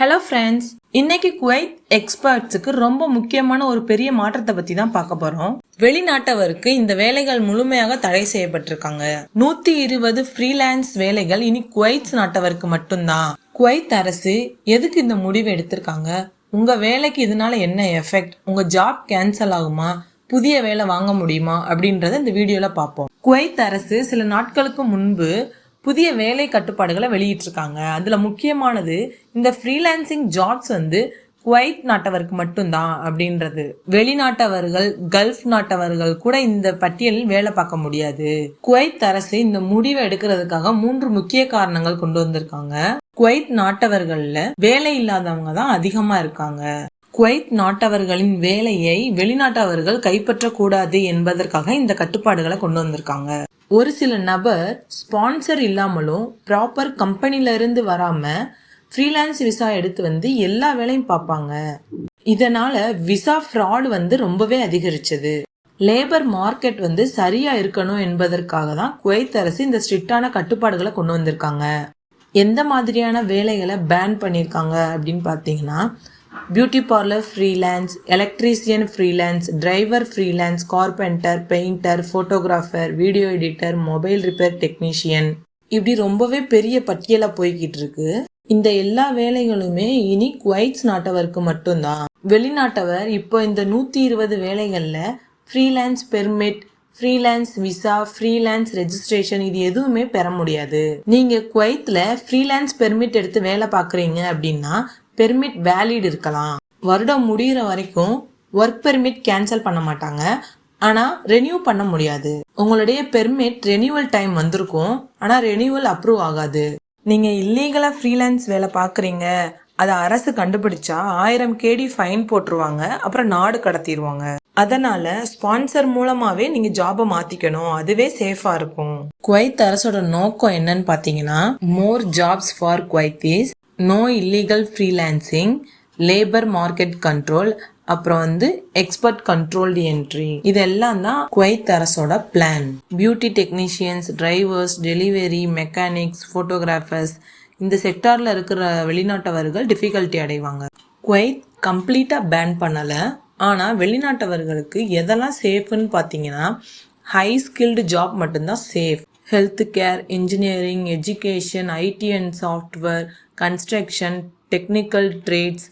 Hello friends இன்னைக்கு Kuwait எக்ஸ்பர்ட்ஸுக்கு ரொம்ப முக்கியமான ஒரு பெரிய மாற்றத்தை பத்தி தான் பார்க்க போறோம். வெளிநாட்டவருக்கு இந்த வேலைகள் முழுமையாக தடை செய்யப்பட்டிருக்காங்க. நூத்தி இருபது ஃப்ரீலான்ஸ் வேலைகள் இனி குவைத் நாட்டவருக்கு மட்டும்தான். குவைத் அரசு எதுக்கு இந்த முடிவு எடுத்திருக்காங்க? உங்க வேலைக்கு இதனால என்ன எஃபெக்ட் உங்க ஜாப் கேன்சல் ஆகுமா? புதிய வேலை வாங்க முடியுமா? அப்படின்றத இந்த வீடியோல பார்ப்போம். குவைத் அரசு சில நாட்களுக்கு முன்பு புதிய வேலை கட்டுப்பாடுகளை வெளியிட்டிருக்காங்க. அதில் முக்கியமானது இந்த ஃப்ரீலான்சிங் ஜாப்ஸ் வந்து குவைத் நாட்டவருக்கு மட்டும்தான் அப்படின்றது. வெளிநாட்டவர்கள் கல்ஃப் நாட்டவர்கள் கூட இந்த பட்டியலில் வேலை பார்க்க முடியாது. குவைத் அரசு இந்த முடிவை எடுக்கிறதுக்காக மூன்று முக்கிய காரணங்கள் கொண்டு வந்திருக்காங்க. குவைத் நாட்டவர்கள்ல வேலை இல்லாதவங்க தான் அதிகமா இருக்காங்க. குவைத் நாட்டவர்களின் வேலையை வெளிநாட்டவர்கள் கைப்பற்றக்கூடாது என்பதற்காக இந்த கட்டுப்பாடுகளை கொண்டு வந்திருக்காங்க. ஒரு சில நபர் ஸ்பான்சர் இல்லாமலும் ப்ராப்பர் கம்பெனில இருந்து ஃப்ரீலான்ஸ் விசா எடுத்து வந்து எல்லா வேலையும் பார்ப்பாங்க. இதனால விசா ஃப்ராடு வந்து ரொம்பவே அதிகரிச்சது. லேபர் மார்க்கெட் வந்து சரியா இருக்கணும் என்பதற்காக தான் குவைத் அரசு இந்த ஸ்ட்ரிக்டான கட்டுப்பாடுகளை கொண்டு வந்திருக்காங்க. எந்த மாதிரியான வேலைகளை பேன் பண்ணியிருக்காங்க அப்படின்னு பார்த்தீங்கன்னா beauty parlour freelance electrician freelance driver freelance carpenter painter photographer video editor mobile repair technician இப்படி ரொம்பவே பெரிய பட்டியலாக போய்கிட்டு இருக்கு. இந்த எல்லா வேலைகளுமே இனி குவைட்ஸ் நாட்டவருக்கு மட்டும்தான். வெளிநாட்டவர் இப்போ இந்த நூற்றி இருபது வேலைகளில் freelance permit freelance visa freelance registration இது எதுவுமே பெற முடியாது. நீங்க குவைத்தில் ஃப்ரீலான்ஸ் பெர்மிட் எடுத்து வேலை பார்க்குறீங்க அப்படின்னா பெர்மிட் வேலிட் இருக்கலாம். வருடம் முடிகிற வரைக்கும் ஒர்க் பெர்மிட் கேன்சல் பண்ண மாட்டாங்க. ஆனால் ரெனியூ பண்ண முடியாது. உங்களுடைய பெர்மிட் ரெனியூவல் டைம் வந்திருக்கும். ஆனால் ரெனியூவல் அப்ரூவ் ஆகாது. நீங்கள் இல்லீகலாக ஃப்ரீலான்ஸ் வேலை பார்க்குறீங்க. அதை அரசு கண்டுபிடிச்சா ஆயிரம் கேடி ஃபைன் போட்டுருவாங்க. அப்புறம் நாடு கடத்திடுவாங்க அதனால ஸ்பான்சர் மூலமாவே நீங்க ஜாபை மாத்திக்கணும். அதுவே சேஃபா இருக்கும். குவைத் அரசோட நோக்கம் என்னன்னு பாத்தீங்கன்னா more jobs for Kuwaitis no illegal freelancing labour market control அப்புறம் வந்து எக்ஸ்பர்ட் கண்ட்ரோல்டு என்ட்ரி இதெல்லாம் தான் குவைத் அரசோட plan beauty technicians drivers delivery mechanics photographers இந்த செக்டாரில் இருக்கிற வெளிநாட்டவர்கள் டிஃபிகல்ட்டி அடைவாங்க. குவைத் கம்ப்ளீட்டாக பேன் பண்ணலை. ஆனால் வெளிநாட்டவர்களுக்கு எதெல்லாம் சேஃப்னு பார்த்தீங்கன்னா ஹை ஸ்கில்டு ஜாப் மட்டும்தான் safe health care engineering education IT and software construction technical trades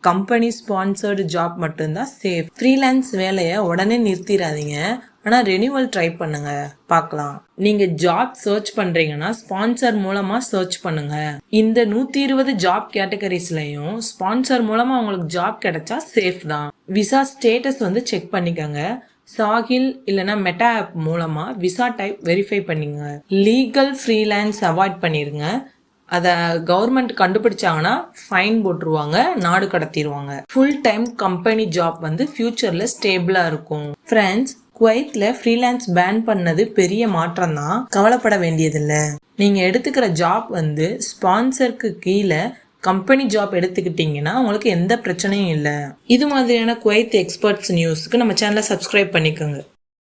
company sponsored job மட்டும்தான் சேஃப் ஃப்ரீலான்ஸ் வேலையை உடனே நிறுத்திடாதீங்க. ஆனால் ரெனியூவல் ட்ரை பண்ணுங்க. பார்க்கலாம். நீங்க ஜாப் சர்ச் பண்றீங்கன்னா ஸ்பான்சர் மூலமா சர்ச் பண்ணுங்க. இந்த நூத்தி இருபது ஜாப் கேட்டகரிஸ்லயும் ஸ்பான்சர் மூலமா உங்களுக்கு ஜாப் கிடைச்சா சேஃப் தான். விசா ஸ்டேட்டஸ் வந்து செக் பண்ணிக்கோங்க. சாகில் இல்லைன்னா மெட்டா ஆப் மூலமாக விசா டைப் வெரிஃபை பண்ணிங்க. லீகல் ஃப்ரீலான்ஸ் அவாய்ட் பண்ணிடுங்க அதை கவர்மெண்ட் கண்டுபிடிச்சாங்கன்னா ஃபைன் போட்டுருவாங்க நாடு கடத்திடுவாங்க ஃபுல் டைம் கம்பெனி ஜாப் வந்து ஃபியூச்சரில் ஸ்டேபிளாக இருக்கும். ஃப்ரெண்ட்ஸ் குவைத்தில் ஃப்ரீலான்ஸ் பேன் பண்ணது பெரிய மாற்றம் தான். கவலைப்பட வேண்டியதில்லை. நீங்கள் எடுத்துக்கிற ஜாப் வந்து ஸ்பான்சருக்கு கீழே கம்பெனி ஜாப் எடுத்துக்கிட்டிங்கன்னா உங்களுக்கு எந்த பிரச்சனையும் இல்லை. இது மாதிரியான குவைத் எக்ஸ்பர்ட்ஸ் நியூஸ்க்கு நம்ம சேனலை சப்ஸ்கிரைப் பண்ணிக்கோங்க.